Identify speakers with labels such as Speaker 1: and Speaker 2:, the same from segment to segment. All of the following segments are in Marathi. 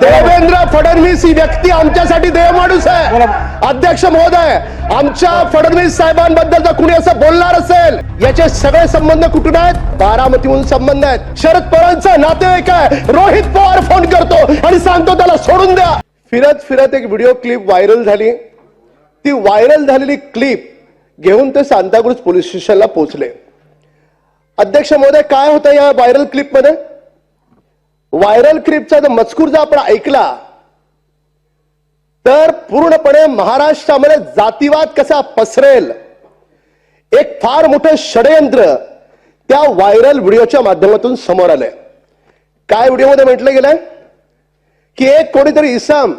Speaker 1: देवेंद्र फडणवीस ही व्यक्ती आमच्यासाठी देव माणूस आहे. अध्यक्ष महोदय आमच्या फडणवीस साहेबांबद्दल जर कुणी असं बोलणार असेल याचे सगळे संबंध कुठून आहेत? बारामतीहून संबंध आहेत. शरद पवारांचा नातेवाईक आहे. रोहित पवार फोन करतो आणि सांगतो त्याला सोडून द्या. फिरत फिरत एक व्हिडिओ क्लिप व्हायरल झाली. ती व्हायरल झालेली क्लिप घेऊन ते सांताक्रुज पोलीस स्टेशनला पोहोचले. अध्यक्ष महोदय काय होतं या व्हायरल क्लिपमध्ये? व्हायरल क्लिपचा जर मजकूर जर आपण ऐकला तर पूर्णपणे महाराष्ट्रामध्ये जातीवाद कसा पसरेल एक फार मोठं षडयंत्र त्या व्हायरल व्हिडिओच्या माध्यमातून समोर आलंय. काय व्हिडिओमध्ये म्हटलं गेलंय? की एक कोणीतरी इसम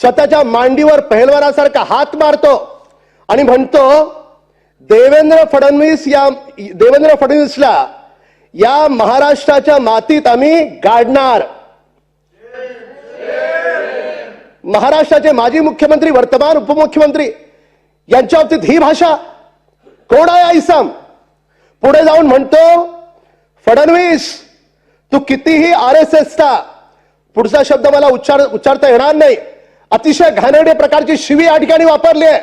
Speaker 1: स्वतःच्या मांडीवर पहिलवारासारखा हात मारतो आणि म्हणतो देवेंद्र फडणवीस या देवेंद्र फडणवीसला या महाराष्ट्राच्या मातीत आम्ही गाडणार. महाराष्ट्राचे माजी मुख्यमंत्री वर्तमान उपमुख्यमंत्री यांच्या बाबतीत ही भाषा कोण आहे आईसाम? इसम पुढे जाऊन म्हणतो फडणवीस तू कितीही आर एस एसचा पुढचा शब्द मला उच्चार उच्चारता येणार नाही. अतिशय घाणेरडे प्रकारची शिवी या ठिकाणी वापरली आहे.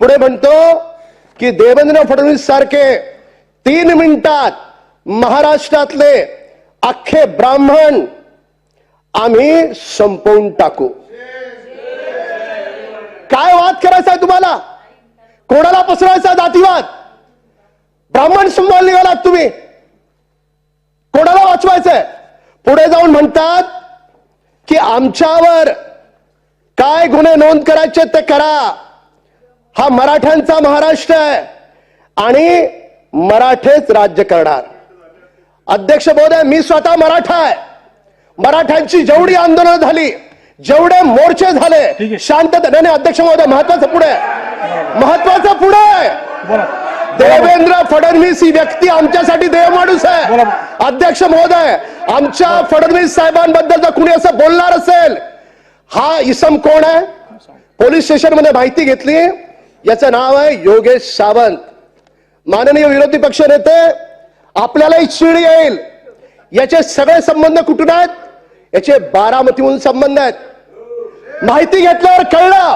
Speaker 1: पुढे म्हणतो की देवेंद्र फडणवीस सारखे तीन मिनिटात महाराष्ट्रातले अख्खे ब्राह्मण आम्ही संपवून टाकू. काय वाद करायचा आहे तुम्हाला? कोणाला पसरायचा जातीवाद? ब्राह्मण समोर निघालात तुम्ही. कोणाला वाचवायचंय पुढे जाऊन म्हणतात की आमच्यावर काय गुन्हे नोंद करायचे ते करा. हा मराठ्यांचा महाराष्ट्र आहे आणि मराठेच राज्य करणार. अध्यक्ष महोदय मी स्वतः मराठा आहे. मराठ्यांची जेवढी आंदोलनं झाली जेवढे मोर्चे झाले. शांतता नाही अध्यक्ष महोदय महत्वाचं पुढे महत्वाचं पुढे देवेंद्र फडणवीस ही व्यक्ती आमच्यासाठी देव माणूस आहे. अध्यक्ष महोदय आमच्या फडणवीस साहेबांबद्दल जर कुणी असं बोलणार असेल? हा इसम कोण आहे? पोलीस स्टेशनमध्ये माहिती घेतली. याचं नाव आहे योगेश सावंत. माननीय विरोधी पक्ष नेते आपल्यालाही चीड येईल. याचे सगळे संबंध कुठून आहेत? याचे बारामतीहून संबंध आहेत. माहिती घेतल्यावर कळलं.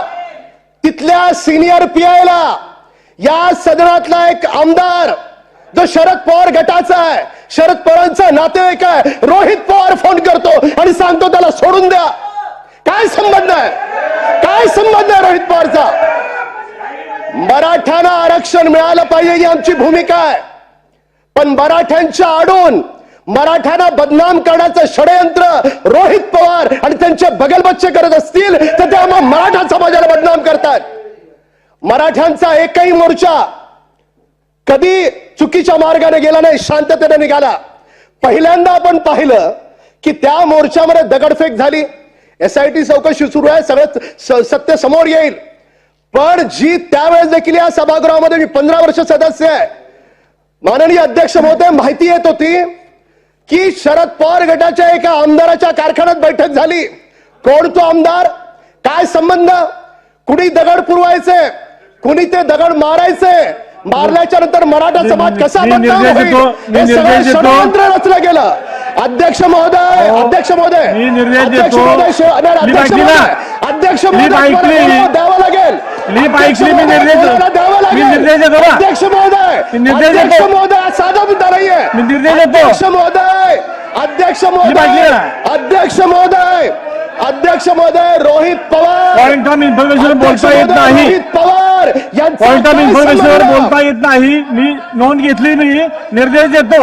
Speaker 1: तिथल्या सिनियर पीआयला या सदनातला एक आमदार जो शरद पवार गटाचा आहे. शरद पवारांचा नातेवाईक आहे. रोहित पवार फोन करतो आणि सांगतो त्याला सोडून द्या. काय संबंध आहे? काय संबंध आहे रोहित पवारचा? मराठ्यांना आरक्षण मिळालं पाहिजे ही आमची भूमिका आहे. पण मराठ्यांच्या आडून मराठ्यांना बदनाम करण्याचं षडयंत्र रोहित पवार आणि त्यांचे बगलबच्चे करत असतील तर ते आम्हा मराठा समाजाला बदनाम करतात. मराठ्यांचा एकही मोर्चा कधी चुकीच्या मार्गाने गेला नाही शांततेने निघाला. पहिल्यांदा आपण पाहिलं की त्या मोर्चामध्ये दगडफेक झाली. एसआयटी चौकशी सुरू आहे सगळं स- सत्य समोर येईल. पण जी त्यावेळेस देखील या सभागृहामध्ये मी पंधरा वर्ष सदस्य आहे माननीय अध्यक्ष महोदय माहिती येत होती की शरद पवार गटाच्या एका आमदाराच्या कारखान्यात बैठक झाली कोण तो आमदार काय संबंध कुणी दगड पुरवायचे कुणी ते दगड मारायचे मारल्याच्या नंतर मराठा समाज कसा बदनाम होईल हे सगळं. षडयंत्र रचलं गेलं अध्यक्ष महोदय
Speaker 2: हो.
Speaker 1: अध्यक्ष महोदय अध्यक्ष. महोदय अध्यक्ष. महोदय अध्यक्ष महोदय द्यावं लागेल द्यावं लागेल.
Speaker 2: निर्देश देतो ना.
Speaker 1: अध्यक्ष महोदय
Speaker 2: मी निर्देश
Speaker 1: अध्यक्ष
Speaker 2: देतो.
Speaker 1: महोदय साधा मुद्दा नाहीये
Speaker 2: मी निर्देश देतो.
Speaker 1: अध्यक्ष महोदय अध्यक्ष महोदय
Speaker 2: ना.
Speaker 1: अध्यक्ष महोदय अध्यक्ष महोदय Rohit Pawar
Speaker 2: point of information
Speaker 1: अध्यक्ष
Speaker 2: बोलता येत
Speaker 1: महोदय
Speaker 2: नाही
Speaker 1: रोहित पवार यांचा
Speaker 2: पॉइंट ऑफ
Speaker 1: काय
Speaker 2: इन्फॉर्मेशनवर
Speaker 1: संबंध?
Speaker 2: बोलता येत नाही मी नोंद घेतली मी निर्देश देतो